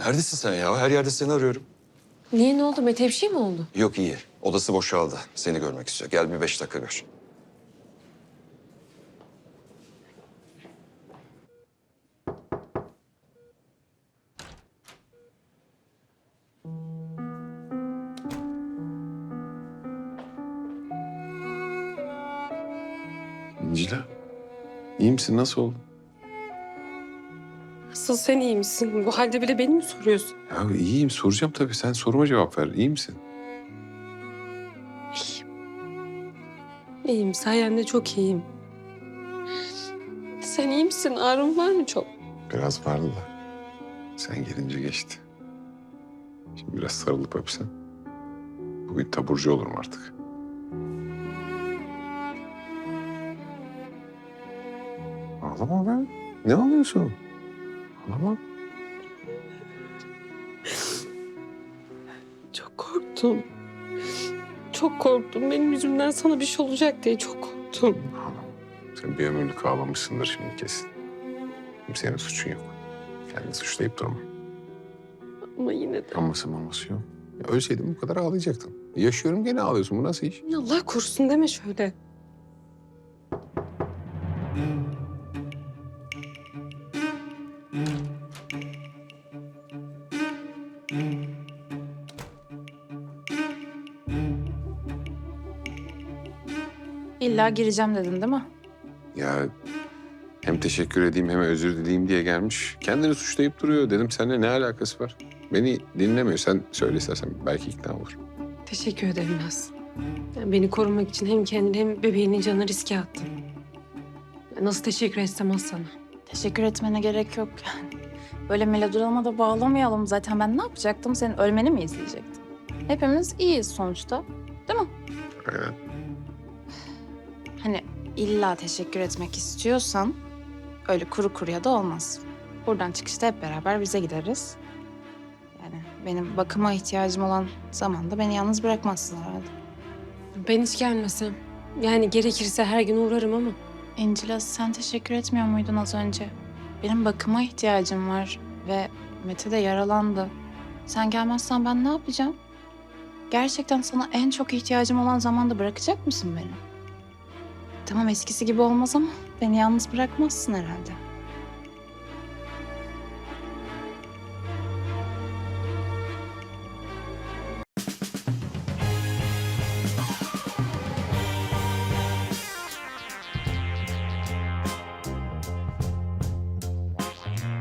Neredesin sen ya? Her yerde seni arıyorum. Niye ne oldu? Mete bir şey mi oldu? Yok iyi. Odası boşaldı. Seni görmek istiyor. Gel bir beş dakika gör. İncila. iyi misin? Nasıl oldun? Asıl sen iyi misin? Bu halde bile beni mi soruyorsun? Ya iyiyim. Soracağım tabii. Sen soruma cevap ver. İyi misin? İyiyim. Sayende çok iyiyim. Sen iyi misin? Ağrın var mı çok? Biraz vardı da. Sen gelince geçti. Şimdi biraz sarılıp öpsen. Bugün taburcu olurum artık. Ağlama be. Ne ağlıyorsun? Ağlama. Çok korktum. Çok korktum. Benim yüzümden sana bir şey olacak diye çok korktum. Sen bir ömürlük ağlamışsındır şimdi kesin. Kimsenin suçun yok. Kendini suçlayıp durma. Ama yine de. Aması maması yok. Ya ölseydin bu kadar ağlayacaktın. Yaşıyorum gene ağlıyorsun. Bu nasıl iş? Allah korusun deme şöyle. İlla gireceğim dedin değil mi? Ya hem teşekkür edeyim hem özür dileyeyim diye gelmiş. Kendini suçlayıp duruyor. Dedim seninle ne alakası var? Beni dinlemiyor. Sen söyle istersen belki ikna olur. Teşekkür ederim Naz. Yani beni korumak için hem kendini hem bebeğinin canını riske attın. Nasıl teşekkür etsem az sana. Teşekkür etmene gerek yok yani. Böyle melodrama da bağlamayalım zaten. Ben ne yapacaktım? Senin ölmeni mi izleyecektim? Hepimiz iyiyiz sonuçta. Değil mi? Aynen. Hani illa teşekkür etmek istiyorsan öyle kuru kuruya da olmaz. Buradan çıkışta hep beraber bize gideriz. Yani benim bakıma ihtiyacım olan zamanda beni yalnız bırakmazsın herhalde. Ben hiç gelmesem. Yani gerekirse her gün uğrarım ama. İncila sen teşekkür etmiyor muydun az önce? Benim bakıma ihtiyacım var ve Mete de yaralandı. Sen gelmezsen ben ne yapacağım? Gerçekten sana en çok ihtiyacım olan zamanda bırakacak mısın beni? Tamam eskisi gibi olmaz ama beni yalnız bırakmazsın herhalde.